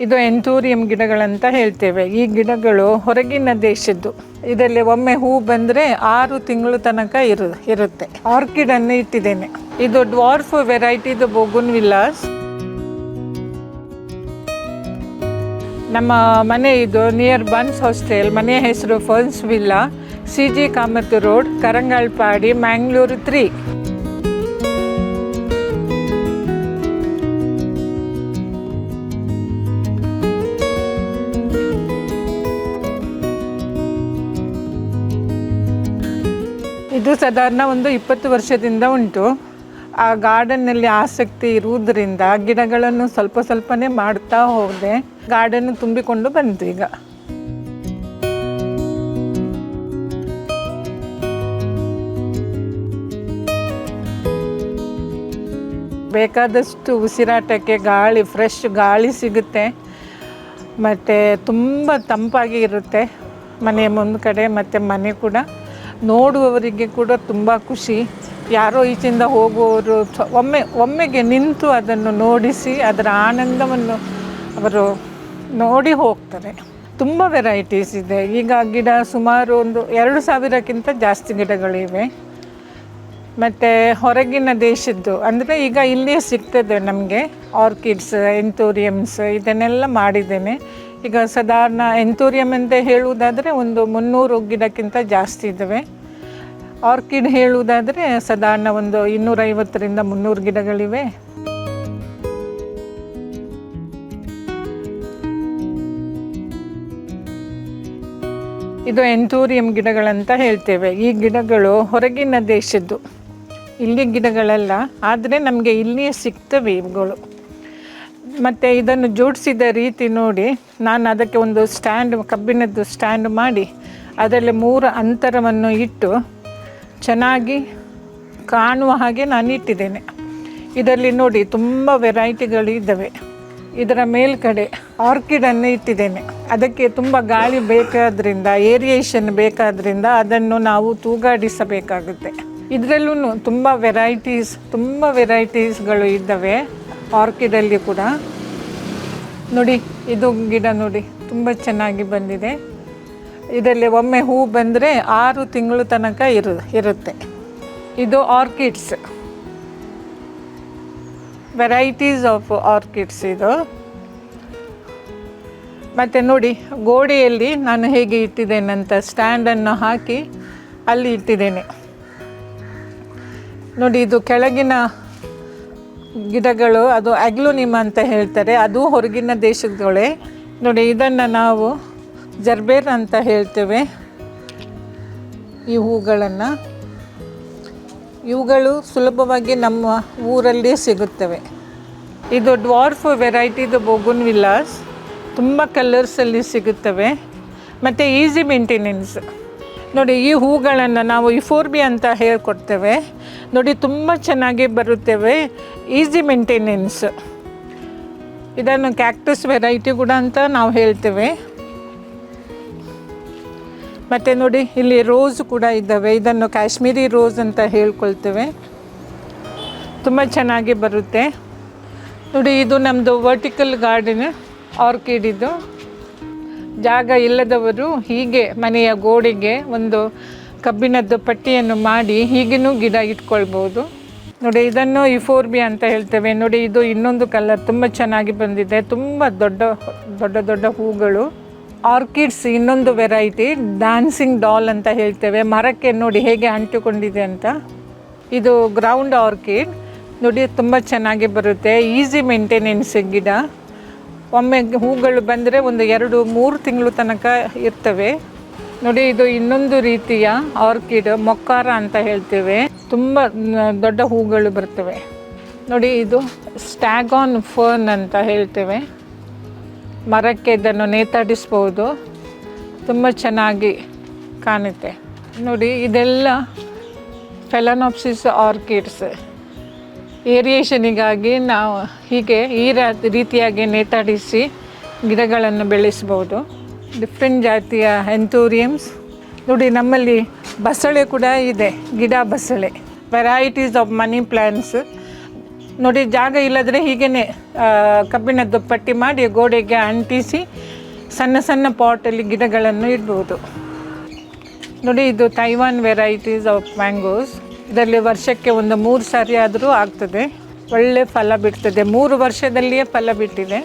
ಇದು ಎಂತೂರಿಯಂ ಗಿಡಗಳಂತ ಹೇಳ್ತೇವೆ. ಈ ಗಿಡಗಳು ಹೊರಗಿನ ದೇಶದ್ದು. ಇದರಲ್ಲಿ ಒಮ್ಮೆ ಹೂ ಬಂದರೆ ಆರು ತಿಂಗಳು ತನಕ ಇರು, ಇರುತ್ತೆ. ಆರ್ಕಿಡ್ ಅನ್ನು ಇಟ್ಟಿದ್ದೇನೆ. ಇದು ಡ್ವಾರ್ಫ್ ವೆರೈಟಿದು ಬೋಗುನ್ ವಿಲಾಸ್ ನಮ್ಮ ಮನೆ ಇದು ನಿಯರ್ ಬನ್ಸ್ ಹಾಸ್ಟೆಲ್. ಮನೆಯ ಹೆಸರು funs villa C G Kamath road, Karangalpadi, Mangalore three. ಇದು ಸಾಧಾರಣ ಒಂದು ಇಪ್ಪತ್ತು ವರ್ಷದಿಂದ ಉಂಟು. ಆ ಗಾರ್ಡನ್ನಲ್ಲಿ ಆಸಕ್ತಿ ಇರುವುದರಿಂದ ಗಿಡಗಳನ್ನು ಸ್ವಲ್ಪ ಸ್ವಲ್ಪನೇ ಮಾಡ್ತಾ ಹೋದೆ. ಗಾರ್ಡನ್ ತುಂಬಿಕೊಂಡು ಬಂತು ಈಗ. ಬೇಕಾದಷ್ಟು ಉಸಿರಾಟಕ್ಕೆ ಗಾಳಿ ಫ್ರೆಶ್ ಗಾಳಿ ಸಿಗುತ್ತೆ. ಮತ್ತು ತುಂಬ ತಂಪಾಗಿ ಇರುತ್ತೆ. ಮನೆಯ ಮುಂದೆ ಕಡೆ ಮತ್ತು ಮನೆ ಕೂಡ. ನೋಡುವವರಿಗೆ ಕೂಡ ತುಂಬ ಖುಷಿ. ಯಾರೋ ಈಚಿಂದ ಹೋಗುವವರು ಒಮ್ಮೆ, ಒಮ್ಮೆಗೆ ನಿಂತು ಅದನ್ನು ನೋಡಿಸಿ ಅದರ ಆನಂದವನ್ನು ಅವರು ನೋಡಿ ಹೋಗ್ತಾರೆ. ತುಂಬ ವೆರೈಟೀಸ್ ಇದೆ. ಈಗ ಗಿಡ ಸುಮಾರು ಒಂದು ಎರಡು ಸಾವಿರಕ್ಕಿಂತ ಜಾಸ್ತಿ ಗಿಡಗಳಿವೆ. ಮತ್ತು ಹೊರಗಿನ ದೇಶದ್ದು, ಅಂದರೆ ಈಗ ಇಲ್ಲಿಯೇ ಸಿಗ್ತದೆ ನಮಗೆ. ಆರ್ಕಿಡ್ಸ್ ಎಂಥೋರಿಯಮ್ಸ್ ಇದನ್ನೆಲ್ಲ ಮಾಡಿದ್ದೇನೆ. ಈಗ ಸಾಧಾರಣ ಎಂಥೋರಿಯಂ ಅಂತ ಹೇಳುವುದಾದರೆ ಒಂದು ಮುನ್ನೂರು ಗಿಡಕ್ಕಿಂತ ಜಾಸ್ತಿ ಇದ್ದಾವೆ. ಆರ್ಕಿಡ್ ಹೇಳುವುದಾದರೆ ಸಾಧಾರಣ ಒಂದು ಇನ್ನೂರೈವತ್ತರಿಂದ ಮುನ್ನೂರು ಗಿಡಗಳಿವೆ. ಇದು ಎಂತೂರಿಯಂ ಗಿಡಗಳಂತ ಹೇಳ್ತೇವೆ. ಈ ಗಿಡಗಳು ಹೊರಗಿನ ದೇಶದ್ದು. ಇಲ್ಲಿ ಗಿಡಗಳಲ್ಲ, ಆದರೆ ನಮಗೆ ಇಲ್ಲಿಯೇ ಸಿಗ್ತವೆ ಇವುಗಳು. ಮತ್ತು ಇದನ್ನು ಜೋಡಿಸಿದ ರೀತಿ ನೋಡಿ, ನಾನು ಅದಕ್ಕೆ ಒಂದು ಸ್ಟ್ಯಾಂಡ್ ಕಬ್ಬಿಣದ್ದು ಸ್ಟ್ಯಾಂಡ್ ಮಾಡಿ, ಅದರಲ್ಲಿ ಮೂರು ಅಂತರವನ್ನು ಇಟ್ಟು ಚೆನ್ನಾಗಿ ಕಾಣುವ ಹಾಗೆ ನಾನು ಇಟ್ಟಿದ್ದೇನೆ. ಇದರಲ್ಲಿ ನೋಡಿ ತುಂಬ ವೆರೈಟಿಗಳು ಇದ್ದಾವೆ. ಇದರ ಮೇಲ್ಗಡೆ ಆರ್ಕಿಡನ್ನು ಇಟ್ಟಿದ್ದೇನೆ. ಅದಕ್ಕೆ ತುಂಬ ಗಾಳಿ ಬೇಕಾದ್ರಿಂದ ಏರಿಯೇಷನ್ ಬೇಕಾದ್ರಿಂದ ಅದನ್ನು ನಾವು ತೂಗಾಡಿಸಬೇಕಾಗುತ್ತೆ. ಇದರಲ್ಲೂ ತುಂಬ ವೆರೈಟೀಸ್ ತುಂಬ ವೆರೈಟೀಸ್ಗಳು ಇದ್ದಾವೆ. ಆರ್ಕಿಡಲ್ಲಿ ಕೂಡ. ನೋಡಿ, ಇದು ಗಿಡ ನೋಡಿ, ತುಂಬ ಚೆನ್ನಾಗಿ ಬಂದಿದೆ. ಇದರಲ್ಲಿ ಒಮ್ಮೆ ಹೂ ಬಂದರೆ ಆರು ತಿಂಗಳು ತನಕ ಇರು, ಇರುತ್ತೆ. ಇದು ಆರ್ಕಿಡ್ಸ್. ವೆರೈಟೀಸ್ ಆಫ್ ಆರ್ಕಿಡ್ಸ್ ಇದು. ಮತ್ತು ನೋಡಿ, ಗೋಡೆಯಲ್ಲಿ ನಾನು ಹೇಗೆ ಇಟ್ಟಿದ್ದೇನೆ ಅಂತ ಸ್ಟ್ಯಾಂಡನ್ನು ಹಾಕಿ ಅಲ್ಲಿ ಇಟ್ಟಿದ್ದೇನೆ. ನೋಡಿ, ಇದು ಕೆಳಗಿನ ಗಿಡಗಳು, ಅದು ಅಗ್ಲೋನಿಮ ಅಂತ ಹೇಳ್ತಾರೆ, ಅದು ಹೊರಗಿನ ದೇಶದೊಳೆ. ನೋಡಿ, ಇದನ್ನು ನಾವು ಜರ್ಬೇರ್ ಅಂತ ಹೇಳ್ತೇವೆ. ಈ ಹೂಗಳನ್ನು. ಇವುಗಳು ಸುಲಭವಾಗಿ ನಮ್ಮ ಊರಲ್ಲಿ ಸಿಗುತ್ತವೆ. ಇದು ಡ್ವಾರ್ಫ್ ವೆರೈಟಿದು ಬೋಗುನ್ ವಿಲಾಸ್ ತುಂಬ ಕಲರ್ಸಲ್ಲಿ ಸಿಗುತ್ತವೆ. ಮತ್ತು ಈಸಿ ಮೇಂಟೆನೆನ್ಸ್ ನೋಡಿ, ಈ ಹೂಗಳನ್ನು ನಾವು ಇಫೋರ್ಬಿ ಅಂತ ಹೇಳ್ಕೊಡ್ತೇವೆ. ನೋಡಿ, ತುಂಬ ಚೆನ್ನಾಗಿ ಬರುತ್ತವೆ. ಈಸಿ ಮೇಂಟೆನೆನ್ಸ್ ಇದನ್ನು ಕ್ಯಾಕ್ಟಸ್ ವೆರೈಟಿ ಕೂಡ ಅಂತ ನಾವು ಹೇಳ್ತೇವೆ. ಮತ್ತು ನೋಡಿ, ಇಲ್ಲಿ ರೋಸ್ ಕೂಡ ಇದ್ದಾವೆ. ಇದನ್ನು ಕಾಶ್ಮೀರಿ ರೋಸ್ ಅಂತ ಹೇಳ್ಕೊಳ್ತೇವೆ. ತುಂಬ ಚೆನ್ನಾಗಿ ಬರುತ್ತೆ. ನೋಡಿ, ಇದು ನಮ್ಮದು ವರ್ಟಿಕಲ್ ಗಾರ್ಡನ್ ಆರ್ಕಿಡ್ ಇದು. ಜಾಗ ಇಲ್ಲದವರು ಹೀಗೆ ಮನೆಯ ಗೋಡೆಗೆ ಒಂದು ಕಬ್ಬಿಣದ್ದು ಪಟ್ಟಿಯನ್ನು ಮಾಡಿ ಹೀಗೇನೂ ಗಿಡ ಇಟ್ಕೊಳ್ಬೋದು. ನೋಡಿ, ಇದನ್ನು ಇಫೋರ್ಬಿ ಅಂತ ಹೇಳ್ತೇವೆ. ನೋಡಿ, ಇದು ಇನ್ನೊಂದು ಕಲರ್ ತುಂಬ ಚೆನ್ನಾಗಿ ಬಂದಿದೆ. ತುಂಬ ದೊಡ್ಡ ದೊಡ್ಡ ದೊಡ್ಡ ಹೂಗಳು. ಆರ್ಕಿಡ್ಸ್ ಇನ್ನೊಂದು ವೆರೈಟಿ, ಡ್ಯಾನ್ಸಿಂಗ್ ಡಾಲ್ ಅಂತ ಹೇಳ್ತೇವೆ. ಮರಕ್ಕೆ ನೋಡಿ ಹೇಗೆ ಅಂಟಿಕೊಂಡಿದೆ ಅಂತ. ಇದು ಗ್ರೌಂಡ್ ಆರ್ಕಿಡ್. ನೋಡಿ, ತುಂಬ ಚೆನ್ನಾಗಿ ಬರುತ್ತೆ. ಈಸಿ ಮೇಂಟೆನೆನ್ಸ್ ಗಿಡ. ಒಮ್ಮೆ ಹೂಗಳು ಬಂದರೆ ಒಂದು ಎರಡು, ಮೂರು ತಿಂಗಳು ತನಕ ಇರ್ತವೆ. ನೋಡಿ, ಇದು ಇನ್ನೊಂದು ರೀತಿಯ ಆರ್ಕಿಡ್ ಮೊಕ್ಕಾರ ಅಂತ ಹೇಳ್ತೇವೆ. ತುಂಬ ದೊಡ್ಡ ಹೂಗಳು ಬರ್ತವೆ. ನೋಡಿ, ಇದು ಸ್ಟ್ಯಾಗಾನ್ ಫರ್ನ್ ಅಂತ ಹೇಳ್ತೇವೆ. ಮರಕ್ಕೆ ಇದನ್ನು ನೇತಾಡಿಸ್ಬೋದು. ತುಂಬ ಚೆನ್ನಾಗಿ ಕಾಣುತ್ತೆ. ನೋಡಿ, ಇದೆಲ್ಲ ಫೆಲನಾಪ್ಸಿಸ್ ಆರ್ಕಿಡ್ಸ್ ಏರಿಯೇಷನಿಗಾಗಿ ನಾವು ಹೀಗೆ ಈ ರೀತಿಯಾಗಿ ನೇತಾಡಿಸಿ ಗಿಡಗಳನ್ನು ಬೆಳೆಸ್ಬೋದು. ಡಿಫ್ರೆಂಟ್ ಜಾತಿಯ ಎಂಥೂರಿಯಮ್ಸ್ ನೋಡಿ, ನಮ್ಮಲ್ಲಿ ಬಸಳೆ ಕೂಡ ಇದೆ, ಗಿಡ ಬಸಳೆ. ವೆರೈಟೀಸ್ ಆಫ್ ಮನಿ ಪ್ಲ್ಯಾಂಟ್ಸ್ ನೋಡಿ, ಜಾಗ ಇಲ್ಲದ್ರೆ ಹೀಗೇ ಕಬ್ಬಿಣದ್ದು ಪಟ್ಟಿ ಮಾಡಿ ಗೋಡೆಗೆ ಅಂಟಿಸಿ ಸಣ್ಣ ಸಣ್ಣ ಪಾಟಲ್ಲಿ ಗಿಡಗಳನ್ನು ಇಡ್ಬೋದು. ನೋಡಿ, ಇದು ತೈವಾನ್ ವೆರೈಟೀಸ್ ಆಫ್ ಮ್ಯಾಂಗೋಸ್ ಇದರಲ್ಲಿ ವರ್ಷಕ್ಕೆ ಒಂದು ಮೂರು ಸಾರಿ ಆದರೂ ಆಗ್ತದೆ. ಒಳ್ಳೆ ಫಲ ಬಿಡ್ತದೆ. ಮೂರು ವರ್ಷದಲ್ಲಿಯೇ ಫಲ ಬಿಟ್ಟಿದೆ.